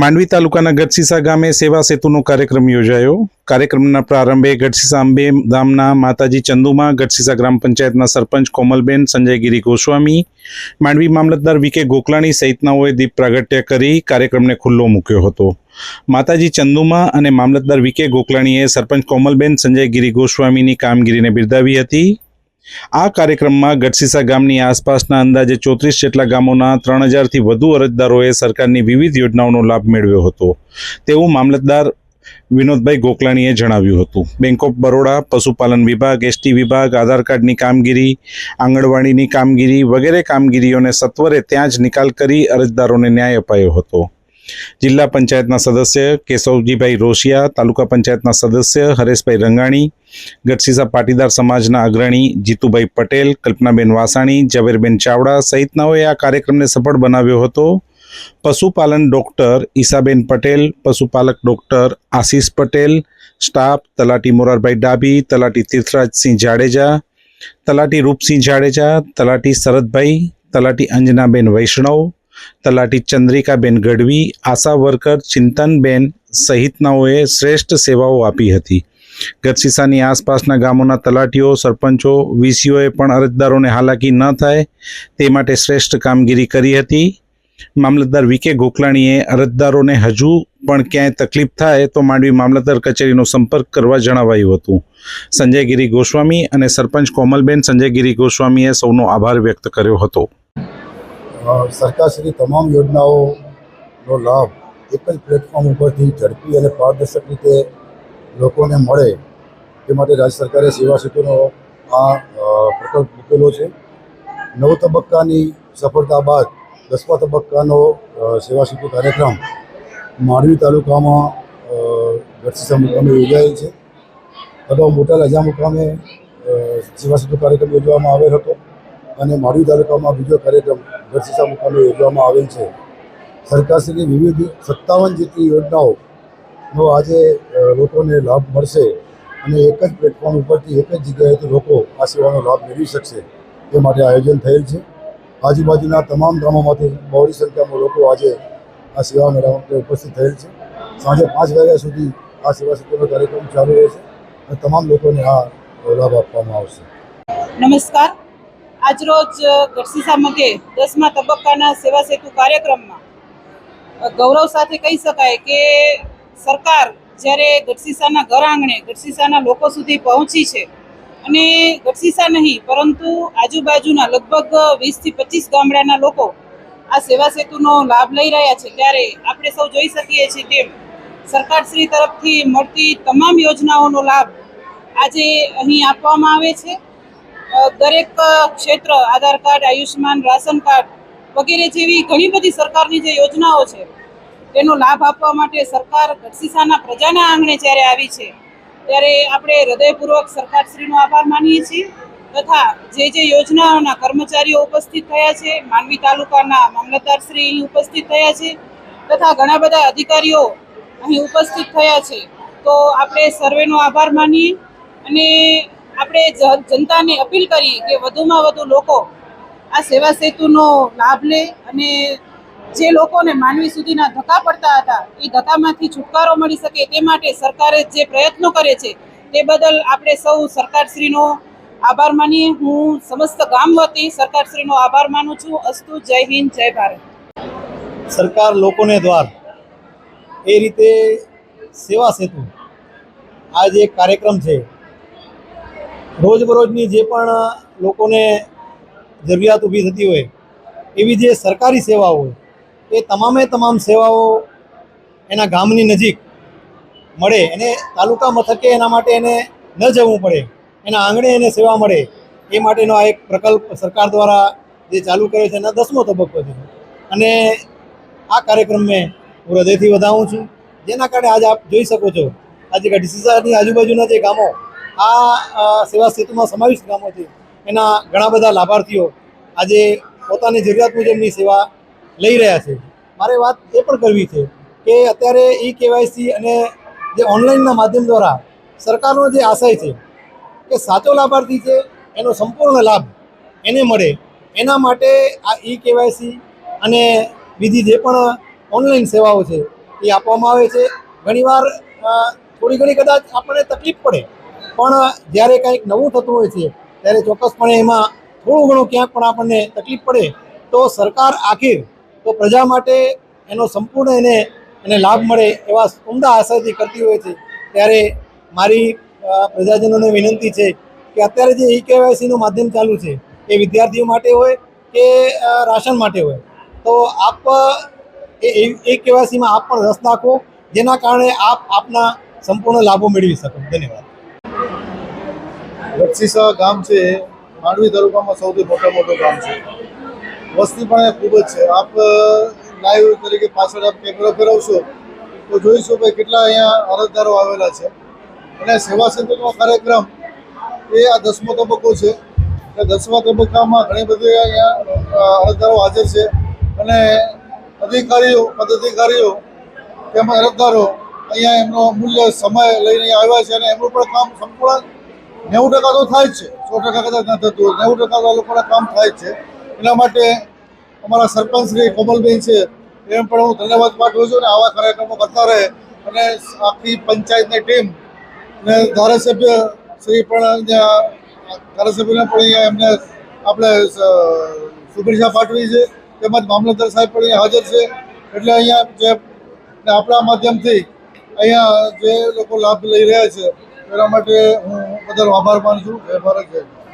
માંડવી તાલુકાના ગઢસીસા ગામે સેવા સેતુનો કાર્યક્રમ યોજાયો. કાર્યક્રમના પ્રારંભે ગઢસીસા અંબે ગામના માતાજી ચંદુમાં ગઢસીસા ગ્રામ પંચાયતના સરપંચ કોમલબેન, સંજયગીરી ગોસ્વામી, માંડવી મામલતદાર વીકે ગોકલાણી સહિતનાઓએ દીપ પ્રાગટ્ય કરી કાર્યક્રમને ખુલ્લો મૂક્યો હતો. માતાજી ચંદુમાં અને મામલતદાર વીકે ગોકલાણીએ સરપંચ કોમલબેન, સંજયગીરી ગોસ્વામીની કામગીરીને બિરદાવી હતી. આ કાર્યક્રમમાં ગઢસીસા ગામની આસપાસના અંદાજે ચોત્રીસ જેટલા ગામોના ત્રણ હજારથી વધુ અરજદારોએ સરકારની વિવિધ યોજનાઓનો લાભ મેળવ્યો હતો. તેવું મામલતદાર વિનોદભાઈ ગોકલાણીએ જણાવ્યું હતું. બેંક ઓફ બરોડા, પશુપાલન વિભાગ, એસટી વિભાગ, આધાર કાર્ડની કામગીરી, આંગણવાડીની કામગીરી વગેરે કામગીરીઓને સત્વરે ત્યાં જ નિકાલ કરી અરજદારોને ન્યાય અપાયો હતો. જિલ્લા પંચાયતના સદસ્ય કેશવજીભાઈ રોશિયા, તાલુકા પંચાયતના સદસ્ય હરેશભાઈ રંગાણી ગઢસીસા પાટીદાર સમાજના અગ્રણી જીતુભાઈ પટેલ, કલ્પનાબેન વાસાણી, ઝવેરબેન ચાવડા સહિતનાઓએ આ કાર્યક્રમને સફળ બનાવ્યો હતો. પશુપાલન ડૉક્ટર ઈસાબેન પટેલ, પશુપાલક ડોક્ટર આશીષ પટેલ, સ્ટાફ તલાટી મોરારભાઈ ડાભી, તલાટી તીર્થરાજસિંહ જાડેજા, તલાટી રૂપસિંહ જાડેજા, તલાટી શરદભાઈ, તલાટી અંજનાબેન વૈષ્ણવ તલાટી ચંદ્રિકાબેન ગઢવી, આશા વર્કર ચિંતનબેન સહિતનાઓએ શ્રેષ્ઠ સેવાઓ આપી હતી. ગઢસીસાની આસપાસના ગામોના તલાટીઓ, સરપંચો, વીસીઓએ પણ અરજદારોને હાલાકી ન થાય તે માટે શ્રેષ્ઠ કામગીરી કરી હતી. મામલતદાર વી કે ગોકલાણીએ અરજદારોને હજુ પણ ક્યાંય તકલીફ થાય તો માંડવી મામલતદાર કચેરીનો સંપર્ક કરવા જણાવાયું હતું. સંજયગીરી ગોસ્વામી અને સરપંચ કોમલબેન સંજયગીરી ગોસ્વામીએ સૌનો આભાર વ્યક્ત કર્યો હતો. સરકારશ્રી તમામ યોજનાઓનો લાભ એક જ પ્લેટફોર્મ ઉપરથી ઝડપી અને પારદર્શક રીતે લોકોને મળે તે માટે રાજ્ય સરકારે સેવા સેતુનો આ પ્રકલ્પ મૂકેલો છે. નવ તબક્કાની સફળતા બાદ દસમા તબક્કાનો સેવા સેતુ કાર્યક્રમ માંડવી તાલુકામાં ગઢસીસા મુકામે યોજાયેલ છે. અગાઉ મોટા રજા મુકામે સેવા સેતુ કાર્યક્રમ યોજવામાં આવેલ હતો. અને માંડવી તાલુકામાં બીજો કાર્યક્રમ ગઢસીસા મુકામે યોજવામાં આવેલ છે. સરકારશ્રીની વિવિધ સત્તાવન જેટલી યોજનાઓનો આજે લોકોને લાભ મળશે અને એક જ પ્લેટફોર્મ ઉપરથી એક જ જગ્યાએથી લોકો આ સેવાનો લાભ મેળવી શકશે તે માટે આયોજન થયેલ છે. આજુબાજુના તમામ ગામોમાંથી બહોળી સંખ્યામાં લોકો આજે આ સેવા મેળવવા માટે ઉપસ્થિત થયેલ છે. સાંજે પાંચ વાગ્યા સુધી આ સેવા સત્રનો કાર્યક્રમ ચાલુ રહેશે અને તમામ લોકોને આ લાભ આપવામાં આવશે. નમસ્કાર. આજરોજ ગઢસીસા મધ્યે દસમા તબક્કાના સેવા સેતુ કાર્યક્રમમાં ગૌરવ સાથે કહી શકાય કે સરકાર જ્યારે ગઢસીસાના ઘર આંગણે, ગઢસીસાના લોકો સુધી પહોંચી છે, અને ગઢસીસા નહીં, પરંતુ આજુબાજુના લગભગ વીસથી પચીસ ગામડાના લોકો આ સેવા સેતુનો લાભ લઈ રહ્યા છે. ત્યારે આપણે સૌ જોઈ શકીએ છીએ તેમ સરકારશ્રી તરફથી મળતી તમામ યોજનાઓનો લાભ આજે અહીં આપવામાં આવે છે. દરેક ક્ષેત્ર, Aadhaar card, Ayushman, ration card વગેરે જેવી ઘણી બધી સરકારની જે યોજનાઓ છે, તેનો લાભ આપવા માટે સરકાર ગઢસીસાના પ્રજાના આંગણે જ્યારે આવી છે, ત્યારે આપણે હૃદયપૂર્વક સરકારશ્રીનો આભાર માનીએ છીએ તથા જે જે યોજનાઓના કર્મચારીઓ ઉપસ્થિત થયા છે માંડવી તાલુકાના મામલતદારશ્રી અહીં ઉપસ્થિત થયા છે તથા ઘણા બધા અધિકારીઓ અહીં ઉપસ્થિત થયા છે, તો આપણે સર્વેનો આભાર માનીએ અને આપણે જનતાને અપીલ કરીએ કે વધુમાં વધુ લોકો આ સેવા સેતુનો લાભ લે અને જે લોકોને માનવી સુધીના ધક્કા પડતા હતા, એ ધક્કામાંથી છુટકારો મળી શકે તે માટે સરકારે જે પ્રયત્નો કરે છે, તે બદલ આપણે સૌ સરકારશ્રીનો આભાર માનીએ. હું સમસ્ત ગામ વતી સરકારશ્રીનો આભાર માનું છું. અસ્તુ, જય હિન્દ, જય ભારત. સરકાર લોકોને દ્વાર. એ રીતે સેવા સેતુ. આ જે કાર્યક્રમ છે રોજબરોજની જે પણ લોકોને જરૂરિયાત ઊભી થતી હોય, એવી જે સરકારી સેવાઓ હોય, એ તમામે તમામ સેવાઓ એના ગામની નજીક મળે, એને તાલુકા મથકે એના માટે એને ન જવું પડે, એના આંગણે એને સેવા મળે, એ માટેનો આ એક પ્રકલ્પ સરકાર દ્વારા જે ચાલુ કર્યો છે એના દસમો તબક્કો છે. અને આ કાર્યક્રમ મેં હું હૃદયથી વધાવું છું. જેના કારણે આજે આપ જોઈ શકો છો, આજે ગઢસીસાની આજુબાજુના જે ગામો આ સેવા સેતુમાં સમાવિષ્ટ ગામો છે એના ઘણા બધા લાભાર્થીઓ આજે પોતાની જરૂરિયાત મુજબની સેવા લઈ રહ્યા છે. મારે વાત એ પણ કરવી છે કે અત્યારે ઈ કેવાયસી અને જે ઓનલાઈનના માધ્યમ દ્વારા સરકારનો જે આશય છે કે સાચો લાભાર્થી છે, એનો સંપૂર્ણ લાભ એને મળે, એના માટે આ ઈ કેવાયસી અને બીજી જે પણ ઓનલાઈન સેવાઓ છે એ આપવામાં આવે છે. ઘણીવાર થોડી ઘણી કદાચ આપણને તકલીફ પડે પણ જ્યારે કંઈક નવું થતું હોય છે, ત્યારે ચોક્કસપણે એમાં થોડું ઘણું ક્યાંક પણ આપણને તકલીફ પડે. તો સરકાર આખીર, તો પ્રજા માટે એનો સંપૂર્ણ એને એને લાભ મળે એવા ઉમદા આશયથી કરતી હોય છે. ત્યારે મારી પ્રજાજનોને વિનંતી છે કે અત્યારે જે ઈ કેવાયસીનું માધ્યમ ચાલુ છે, એ વિદ્યાર્થીઓ માટે હોય કે રાશન માટે હોય? તો આપ, એ એ કેવાયસીમાં આપ પણ રસ નાખો, જેના કારણે આપ આપના સંપૂર્ણ લાભો મેળવી શકો. ધન્યવાદ. ગઢસીસા ગામ છે માંડવી તાલુકામાં સૌથી મોટા મોટું ગામ છે. વસ્તી પણ ખૂબ જ છે. આપ લાઈવ તરીકે પાછળ આપ કેમેરો ફેરવશો, તો જોઈશું કે કેટલા અહીંયા અરજદારો આવેલા છે. અને સેવા સેતુનો કાર્યક્રમ એ આ દસમો તબક્કો છે. દસમા તબક્કામાં ઘણી બધી અહીંયા અરજદારો હાજર છે. અને અધિકારીઓ, પદાધિકારીઓ તેમજ અરજદારો અહીંયા એમનો મૂલ્ય, સમય લઈને આવ્યા છે અને એમનું પણ કામ સંપૂર્ણ નેવું ટકા તો થાય છે. સો ટકા કદાચ ન થતું હોય. નેવું ટકા તો લોકોના કામ થાય છે. એના માટે અમારા સરપંચ શ્રી કોમલબેન છે, એમ પણ હું ધન્યવાદ પાઠવું છું અને આવા કાર્યક્રમો કરતા રહે અને આખી પંચાયતની ટીમ અને ધારાસભ્ય શ્રી પણ અહીંયા ધારાસભ્યને પણ અહીંયા એમને આપણે શુભેચ્છા પાઠવી છે. તેમજ મામલતદાર સાહેબ પણ અહીંયા હાજર છે. એટલે અહીંયા જે આપણા માધ્યમથી અહીંયા જે લોકો લાભ લઈ રહ્યા છે, એના માટે હું બધાનો આભાર માનું છું જય.